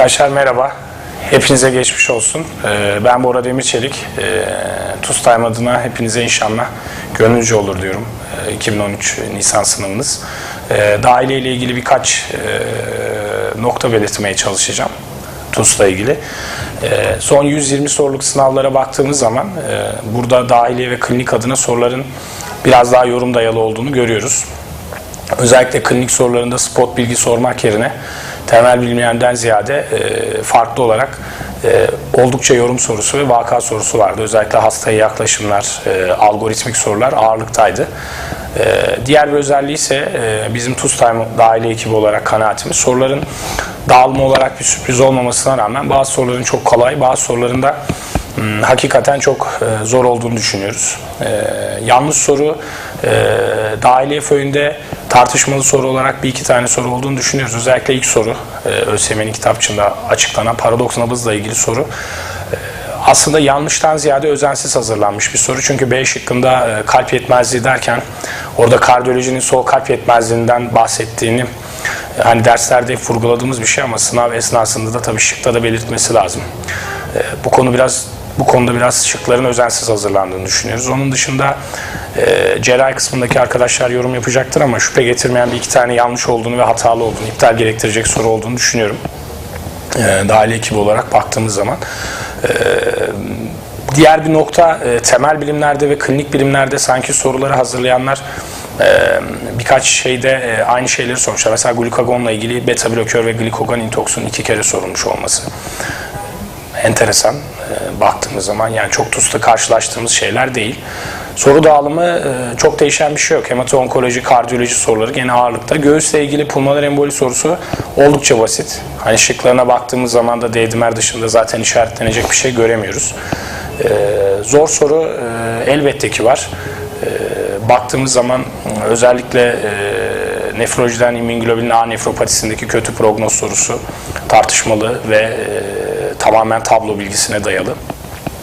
Arkadaşlar merhaba. Hepinize geçmiş olsun. Ee, Ben Bora Demirçelik. Ee, TUS Time adına hepinize inşallah gönlünce olur diyorum. Ee, 2013 Nisan sınavınız. Ee, Dahiliye ile ilgili birkaç e, nokta belirtmeye çalışacağım. TUS'la ilgili. Ee, Son 120 soruluk sınavlara baktığımız zaman e, burada dahiliye ve klinik adına soruların biraz daha yorum dayalı olduğunu görüyoruz. Özellikle klinik sorularında spot bilgi sormak yerine temel bilmeyenden ziyade e, farklı olarak e, oldukça yorum sorusu ve vaka sorusu vardı. Özellikle hastaya yaklaşımlar, e, algoritmik sorular ağırlıktaydı. E, diğer bir özelliği ise e, bizim TUS Time dahili ekibi olarak kanaatimiz soruların dağılımı olarak bir sürpriz olmamasına rağmen bazı soruların çok kolay, bazı soruların da Hmm, hakikaten çok e, zor olduğunu düşünüyoruz. E, yanlış soru e, dahiliye föyünde tartışmalı soru olarak bir iki tane soru olduğunu düşünüyoruz. Özellikle ilk soru e, ÖSYM'nin kitapçığında açıklanan paradoks nabızla ilgili soru. E, aslında yanlıştan ziyade özensiz hazırlanmış bir soru. Çünkü B şıkkında e, kalp yetmezliği derken orada kardiyolojinin sol kalp yetmezliğinden bahsettiğini e, hani derslerde vurguladığımız bir şey ama sınav esnasında da tabii şıkta da belirtmesi lazım. Bu konu biraz bu konuda biraz şıkların özensiz hazırlandığını düşünüyoruz. Onun dışında e, cerrahi kısmındaki arkadaşlar yorum yapacaktır ama şüphe getirmeyen bir iki tane yanlış olduğunu ve hatalı olduğunu, iptal gerektirecek soru olduğunu düşünüyorum. E, dahili ekibi olarak baktığımız zaman. E, diğer bir nokta e, temel bilimlerde ve klinik bilimlerde sanki soruları hazırlayanlar e, birkaç şeyde e, aynı şeyleri sormuşlar. Mesela glukagonla ilgili beta blokör ve glikogen intoksun iki kere sorulmuş olması enteresan e, baktığımız zaman yani çok TUS'ta karşılaştığımız şeyler değil. Soru dağılımı e, çok değişen bir şey yok. Hemato-onkoloji, kardiyoloji soruları gene ağırlıkta. Göğüsle ilgili pulmoner emboli sorusu oldukça basit. Hani şıklarına baktığımız zaman da D-dimer dışında zaten işaretlenecek bir şey göremiyoruz. E, zor soru e, elbette ki var. E, baktığımız zaman e, özellikle e, nefrolojiden immünoglobulin A nefropatisindeki kötü prognoz sorusu tartışmalı ve e, tamamen tablo bilgisine dayalı.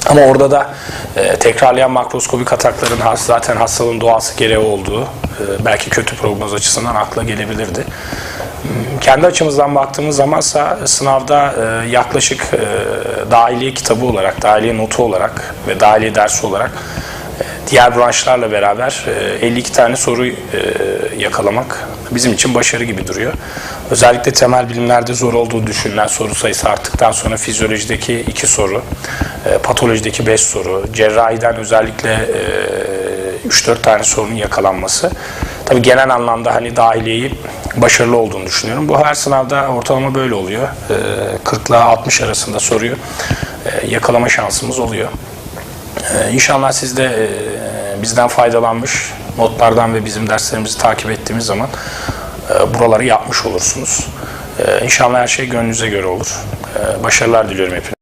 Ama orada da e, tekrarlayan makroskobik atakların has, zaten hastalığın doğası gereği olduğu e, belki kötü prognoz açısından akla gelebilirdi. Hmm, Kendi açımızdan baktığımız zamansa sınavda e, yaklaşık e, dahiliye kitabı olarak, dahiliye notu olarak ve dahiliye dersi olarak diğer branşlarla beraber e, 52 tane soru e, yakalamak bizim için başarı gibi duruyor. Özellikle temel bilimlerde zor olduğu düşünülen soru sayısı arttıktan sonra fizyolojideki 2 soru, e, patolojideki 5 soru, cerrahiden özellikle e, 3-4 tane sorunun yakalanması. Tabii genel anlamda hani dahiliyeyi başarılı olduğunu düşünüyorum. Bu her sınavda ortalama böyle oluyor. E, 40 ile 60 arasında soruyu e, yakalama şansımız oluyor. Ee, İnşallah siz de e, bizden faydalanmış, notlardan ve bizim derslerimizi takip ettiğimiz zaman e, buraları yapmış olursunuz. E, İnşallah her şey gönlünüze göre olur. E, Başarılar diliyorum hepinize.